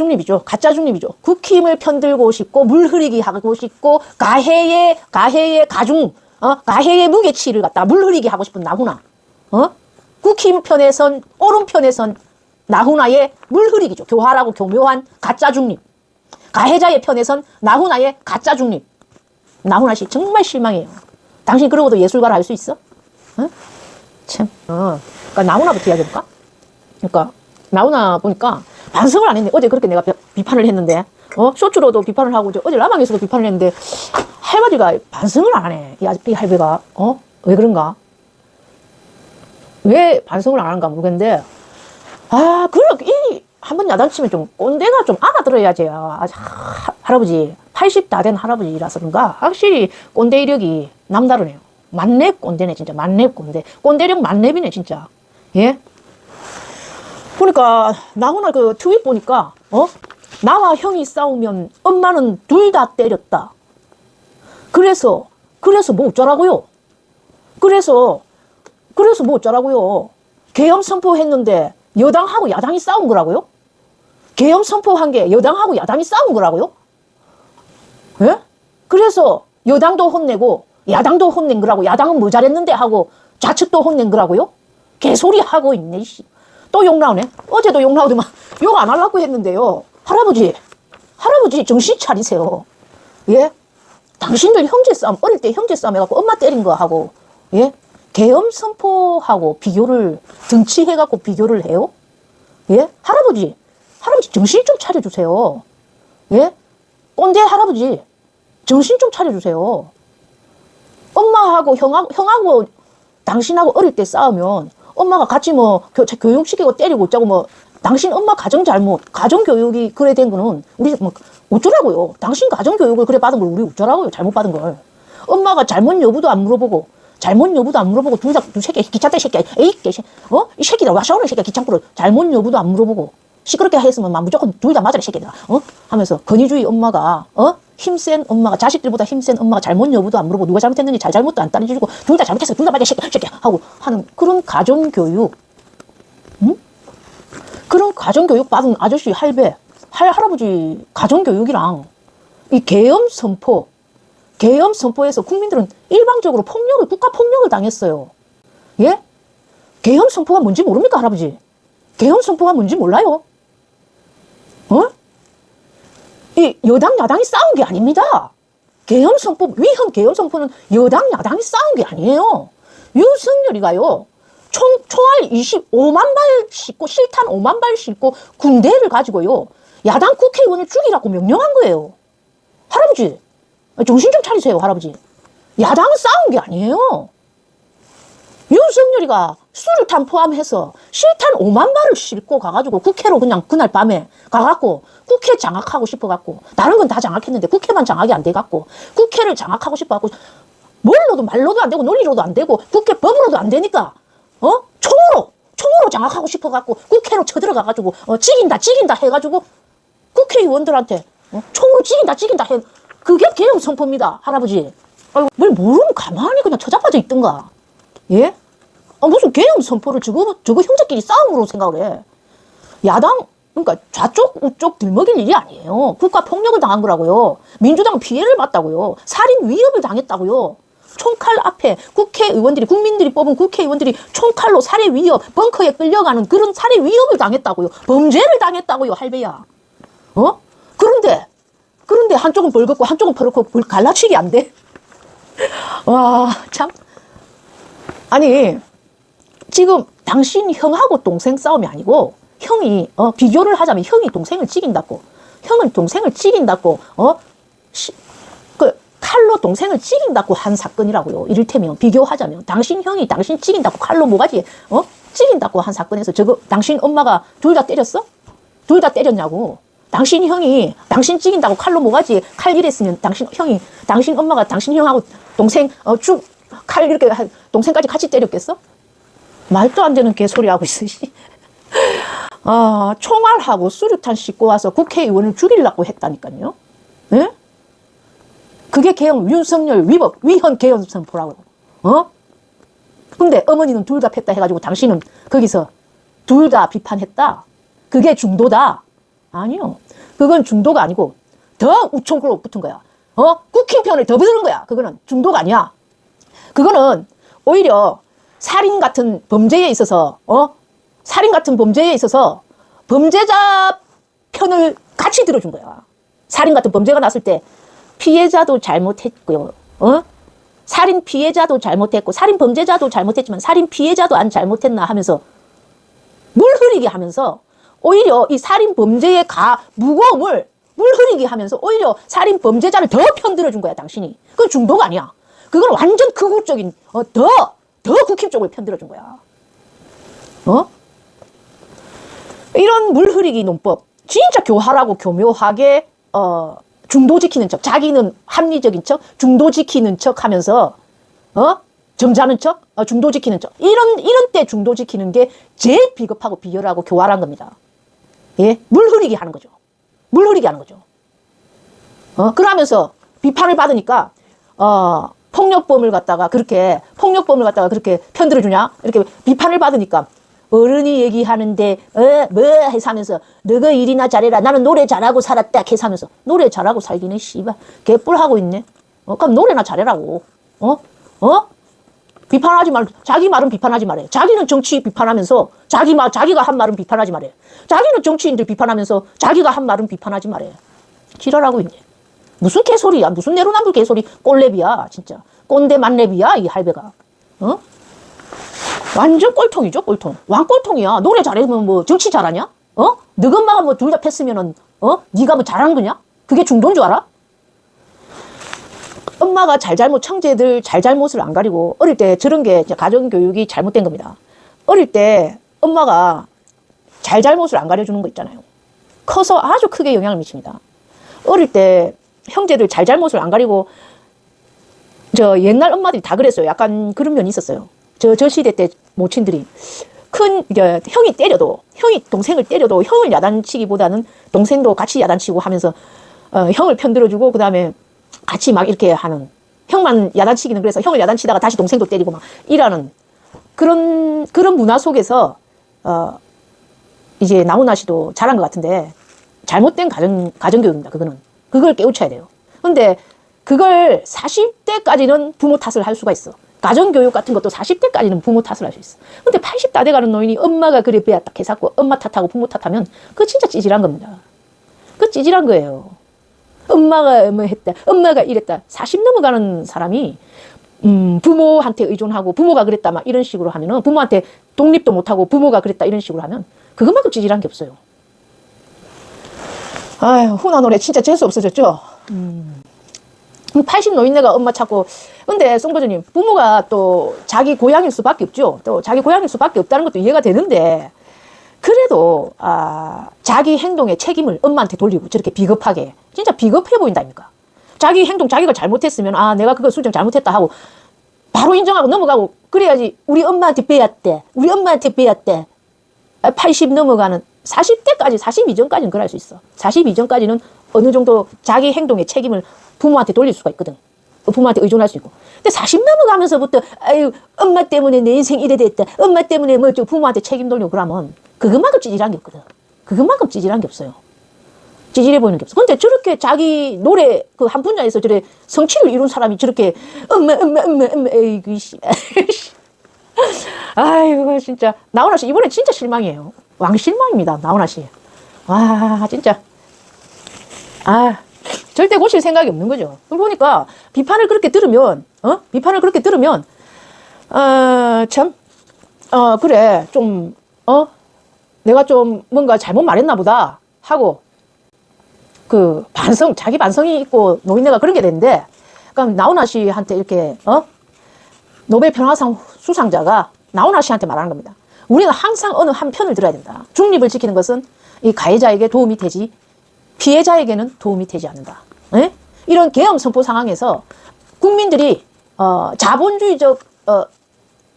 중립이죠. 가짜 중립이죠. 국힘을 편들고 싶고 물 흐리기 하고 싶고 가해의 가해의 가중 어 가해의 무게치를 갖다 물 흐리기 하고 싶은 나훈아. 어? 국힘 편에선 오른편에선 나훈아의 물 흐리기죠. 교활하고 교묘한 가짜 중립. 가해자의 편에선 나훈아의 가짜 중립. 나훈아 씨 정말 실망해요. 당신 그러고도 예술가를 할수 있어? 어? 참. 어. 그러니까 나훈아부터 이야기해볼까? 그러니까 나훈아 보니까 반성을 안 했네. 어제 그렇게 내가 비- 비판을 했는데, 어? 쇼츠로도 비판을 하고, 저 어제 라방에서도 비판을 했는데, 할아버지가 반성을 안 하네. 이, 아- 이 할배가. 어? 왜 그런가? 왜 반성을 안 하는가 모르겠는데, 아, 그렇게, 이, 한 번 야단치면 좀 꼰대가 좀 알아들어야지. 아, 하- 할아버지, 80 다 된 할아버지라서 그런가, 확실히 꼰대 이력이 남다르네요. 만렙 꼰대네, 진짜. 만렙 꼰대. 꼰대력 만렙이네, 진짜. 예? 보니까, 나훈아 그 트윗 보니까, 어? 나와 형이 싸우면 엄마는 둘 다 때렸다. 그래서, 그래서 뭐 어쩌라고요? 그래서, 그래서 뭐 어쩌라고요? 계엄 선포했는데 여당하고 야당이 싸운 거라고요? 계엄 선포한 게 여당하고 야당이 싸운 거라고요? 예? 그래서 여당도 혼내고 야당도 혼낸 거라고 야당은 뭐 잘했는데 하고 좌측도 혼낸 거라고요? 개소리 하고 있네 씨. 또 욕 나오네. 어제도 욕 나오더만 욕 안 하려고 했는데요. 할아버지, 할아버지 정신 차리세요. 예? 당신들 형제 싸움 어릴 때 형제 싸움 해갖고 엄마 때린 거 하고 예? 계엄 선포하고 비교를 등치해갖고 비교를 해요? 예? 할아버지, 할아버지 정신 좀 차려주세요. 예? 꼰대 할아버지 정신 좀 차려주세요. 엄마하고 형하고, 형하고 당신하고 어릴 때 싸우면 엄마가 같이 뭐 교, 교육시키고 때리고 어쩌고 뭐 당신 엄마 가정 잘못, 가정 교육이 그래 된 거는 우리 뭐 어쩌라고요. 당신 가정 교육을 그래 받은 걸 우리 어쩌라고요. 잘못 받은 걸. 엄마가 잘못 여부도 안 물어보고 잘못 여부도 안 물어보고 둘다두 새끼 기차대 새끼 에이 개새 어? 이 새끼들 와 싸우는 새끼 귀찮고를 잘못 여부도 안 물어보고 시끄럽게 했으면 막 무조건 둘 다 맞아라 이 새끼들 어? 하면서 권위주의 엄마가 어? 힘센 엄마가 자식들보다 힘센 엄마가 잘못 여부도 안 물어보고 누가 잘못했는지 잘잘못도 안 따져주고 둘 다 잘못했어 둘 다 맞아 이 새끼 새끼 하고 하는 그런 가정 교육 응? 그런 가정 교육 받은 아저씨 할배 할 할아버지 가정 교육이랑 이 계엄 선포 계엄 선포에서 국민들은 일방적으로 폭력을 국가 폭력을 당했어요. 예? 계엄 선포가 뭔지 모릅니까, 할아버지? 계엄 선포가 뭔지 몰라요? 어? 이 여당 야당이 싸운 게 아닙니다. 계엄 선포 위헌 계엄 선포는 여당 야당이 싸운 게 아니에요. 윤석열이가요. 총 총알 25만 발 싣고 실탄 5만 발 싣고 군대를 가지고요. 야당 국회의원을 죽이라고 명령한 거예요. 할아버지, 정신 좀 차리세요, 할아버지. 야당은 싸운 게 아니에요. 윤석열이가 수류탄 포함해서 실탄 5만 발을 싣고 가가지고 국회로 그냥 그날 밤에 가갖고 국회 장악하고 싶어갖고 다른 건 다 장악했는데 국회만 장악이 안 돼갖고 국회를 장악하고 싶어갖고 뭘로도 말로도 안 되고 논리로도 안 되고 국회 법으로도 안 되니까 어? 총으로 총으로 장악하고 싶어갖고 국회로 쳐들어가가지고 어 찍인다 찍인다 해가지고 국회의원들한테 어? 총으로 찍인다 찍인다 해. 그게 개혁 선포입니다 할아버지. 아이고, 뭘 모르면 가만히 그냥 처자빠져 있던가 예? 아, 무슨 개혁 선포를 저거 저거 형제끼리 싸움으로 생각을 해 야당 그러니까 좌쪽 우쪽 들먹일 일이 아니에요 국가 폭력을 당한 거라고요 민주당 피해를 봤다고요 살인 위협을 당했다고요 총칼 앞에 국회의원들이 국민들이 뽑은 국회의원들이 총칼로 살해 위협 벙커에 끌려가는 그런 살해 위협을 당했다고요 범죄를 당했다고요 할배야 어? 그런데, 그런데 한쪽은 벌겋고 한쪽은 퍼렇고 벌- 갈라치기 안 돼? 와, 참. 아니, 지금 당신 형하고 동생 싸움이 아니고, 형이, 어, 비교를 하자면 형이 동생을 찍인다고, 형은 동생을 찍인다고, 어, 시, 그, 칼로 동생을 찍인다고 한 사건이라고요. 이를테면, 비교하자면. 당신 형이 당신 찍인다고 칼로 모가지에, 어? 찍인다고 한 사건에서 저거, 당신 엄마가 둘 다 때렸어? 둘 다 때렸냐고. 당신 형이 당신 찍인다고 칼로 모가지 칼 이랬으면 당신 형이 당신 엄마가 당신 형하고 동생 어쭉 칼 이렇게 한- 동생까지 같이 때렸겠어? 말도 안 되는 개소리 하고 있어. 씨. 아 총알하고 수류탄 싣고 와서 국회의원을 죽이려고 했다니까요. 예? 그게 개헌 윤석열 위법 위헌 개헌 선포라고. 어? 근데 어머니는 둘 다 팼다 해가지고 당신은 거기서 둘 다 비판했다. 그게 중도다. 아니요. 그건 중도가 아니고 더 우총으로 붙은 거야. 어? 국힘 편을 더 붙는 거야. 그거는 중도가 아니야. 그거는 오히려 살인 같은 범죄에 있어서 어? 살인 같은 범죄에 있어서 범죄자 편을 같이 들어준 거야. 살인 같은 범죄가 났을 때 피해자도 잘못했고요. 어? 살인 피해자도 잘못했고 살인 범죄자도 잘못했지만 살인 피해자도 안 잘못했나 하면서 물 흐리게 하면서 오히려 이 살인 범죄의 가 무거움을 물 흐리게 하면서 오히려 살인 범죄자를 더 편들어 준 거야 당신이 그건 중도가 아니야 그건 완전 극우적인 어, 더 더 국힘 쪽을 편들어 준 거야 어 이런 물 흐리기 논법 진짜 교활하고 교묘하게 어 중도 지키는 척 자기는 합리적인 척 중도 지키는 척 하면서 어 점잖은 척 어, 중도 지키는 척 이런 이런 때 중도 지키는 게 제일 비겁하고 비열하고 교활한 겁니다 예? 물 흐리게 하는 거죠. 물 흐리게 하는 거죠. 어? 그러면서 비판을 받으니까, 어, 폭력범을 갖다가 그렇게, 폭력범을 갖다가 그렇게 편들어 주냐? 이렇게 비판을 받으니까, 어른이 얘기하는데, 어, 뭐, 해서 하면서, 너가 일이나 잘해라. 나는 노래 잘하고 살았다. 해서 하면서, 노래 잘하고 살기는 씨발, 개뿔하고 있네. 어, 그럼 노래나 잘해라고. 어? 어? 비판하지 말고 자기 말은 비판하지 말해. 자기는 정치 비판하면서 자기 말 자기가 한 말은 비판하지 말해. 자기는 정치인들 비판하면서 자기가 한 말은 비판하지 말해. 지랄하고 있네. 무슨 개소리야? 무슨 내로남불 개소리? 꼴랩이야, 진짜. 꼰대 만랩이야, 이 할배가. 어? 완전 꼴통이죠, 꼴통. 왕꼴통이야. 노래 잘하면 뭐 정치 잘하냐? 어? 너희 엄마가 뭐 둘다 팼으면은 어? 네가 뭐 잘하는 거냐? 그게 중도인 줄 알아? 엄마가 잘잘못 청재들 잘잘못을 안 가리고 어릴 때 저런 게 가정교육이 잘못된 겁니다. 어릴 때 엄마가 잘잘못을 안 가려주는 거 있잖아요. 커서 아주 크게 영향을 미칩니다. 어릴 때 형제들 잘잘못을 안 가리고 저 옛날 엄마들이 다 그랬어요. 약간 그런 면이 있었어요. 저, 저 시대 때 모친들이 큰, 이제 형이 때려도, 형이 동생을 때려도 형을 야단치기보다는 동생도 같이 야단치고 하면서 어, 형을 편들어주고 그 다음에 같이 막 이렇게 하는 형만 야단치기는 그래서 형을 야단치다가 다시 동생도 때리고 막 이라는 그런 그런 문화 속에서 어 이제 나훈아 씨도 잘한 것 같은데 잘못된 가정 가정 교육입니다. 그거는 그걸 깨우쳐야 돼요. 근데 그걸 40대까지는 부모 탓을 할 수가 있어. 가정 교육 같은 것도 40대까지는 부모 탓을 할 수 있어. 근데 80다 돼가는 노인이 엄마가 그래 배웠다 해갖고 엄마 탓하고 부모 탓하면 그거 진짜 찌질한 겁니다. 그 찌질한 거예요. 엄마가 뭐 했다, 엄마가 이랬다. 40 넘어가는 사람이 음, 부모한테 의존하고 부모가 그랬다 막 이런 식으로 하면은 부모한테 독립도 못하고 부모가 그랬다 이런 식으로 하면 그것만큼 찌질한 게 없어요. 아유, 훈화 노래 진짜 재수 없어졌죠? 음. 80 노인네가 엄마 찾고 근데 송보주님 부모가 또 자기 고향일 수밖에 없죠. 또 자기 고향일 수밖에 없다는 것도 이해가 되는데 그래도 아, 자기 행동의 책임을 엄마한테 돌리고 저렇게 비겁하게 진짜 비겁해 보인다니까. 자기 행동 자기가 잘못했으면 아 내가 그거 수정 잘못했다 하고 바로 인정하고 넘어가고 그래야지 우리 엄마한테 빼앗대 우리 엄마한테 빼앗대 80 넘어가는 40대까지 40 이전까지는 그럴 수 있어. 40 이전까지는 어느 정도 자기 행동의 책임을 부모한테 돌릴 수가 있거든. 부모한테 의존할 수 있고. 근데 40 넘어가면서부터 아유 엄마 때문에 내 인생 이래 됐다. 엄마 때문에 뭐저 부모한테 책임 돌리고 그러면 그것만큼 찌질한 게 없거든. 그것만큼 찌질한 게 없어요. 찌질해 보이는 게 없어. 근데 저렇게 자기 노래 그 한 분야에서 저래 성취를 이룬 사람이 저렇게 엄마 엄마 엄마 엄마 에이구 씨. 아이고 진짜. 나훈아 씨 이번에 진짜 실망이에요. 왕 실망입니다. 나훈아 씨. 와 진짜 아 절대 고칠 생각이 없는 거죠. 보니까 비판을 그렇게 들으면 어 비판을 그렇게 들으면 어참어 그래 좀 어 내가 좀 뭔가 잘못 말했나 보다 하고 그 반성, 자기 반성이 있고 노인네가 그런 게 되는데, 그럼 나훈아 씨한테 이렇게, 어? 노벨 평화상 수상자가 나훈아 씨한테 말하는 겁니다. 우리는 항상 어느 한 편을 들어야 된다. 중립을 지키는 것은 이 가해자에게 도움이 되지, 피해자에게는 도움이 되지 않는다. 에? 이런 계엄 선포 상황에서 국민들이, 어, 자본주의적, 어,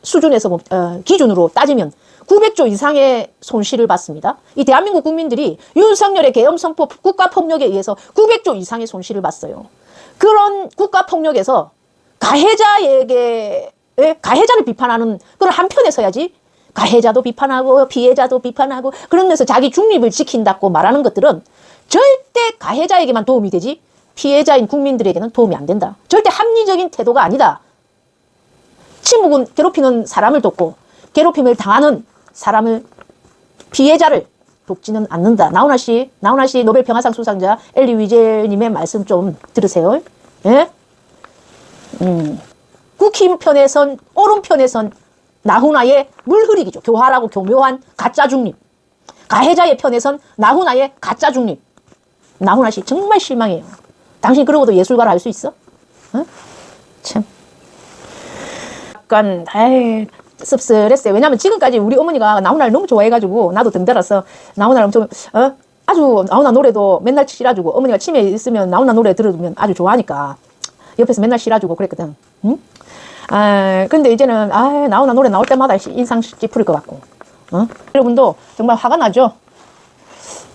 수준에서, 뭐, 어, 기준으로 따지면 900조 이상의 손실을 받습니다. 이 대한민국 국민들이 윤석열의 계엄 선포 국가 폭력에 의해서 900조 이상의 손실을 봤어요. 그런 국가 폭력에서 가해자에게 예? 가해자를 비판하는 그런 한편에 서야지 가해자도 비판하고 피해자도 비판하고 그러면서 자기 중립을 지킨다고 말하는 것들은 절대 가해자에게만 도움이 되지 피해자인 국민들에게는 도움이 안 된다. 절대 합리적인 태도가 아니다. 친목은 괴롭히는 사람을 돕고 괴롭힘을 당하는 사람을 피해자를 돕지는 않는다. 나훈아 씨, 나훈아 씨 노벨 평화상 수상자 엘리 위젤님의 말씀 좀 들으세요. 예? 음. 국힘 편에선 오른편에선 나훈아의 물 흐리기죠. 교활하고 교묘한 가짜 중립. 가해자의 편에선 나훈아의 가짜 중립. 나훈아 씨 정말 실망해요. 당신 그러고도 예술가를 할수 있어? 어? 참. 약간 에이, 씁쓸했어요. 왜냐면 지금까지 우리 어머니가 나훈아를 너무 좋아해가지고 나도 등달아서 나훈아를 엄청 어? 아주 나훈아 노래도 맨날 실어주고 어머니가 치매 있으면 나훈아 노래 들어주면 아주 좋아하니까 옆에서 맨날 실어주고 그랬거든. 응? 아 근데 이제는 아 나훈아 노래 나올 때마다 인상 찌푸릴 것 같고 어? 여러분도 정말 화가 나죠?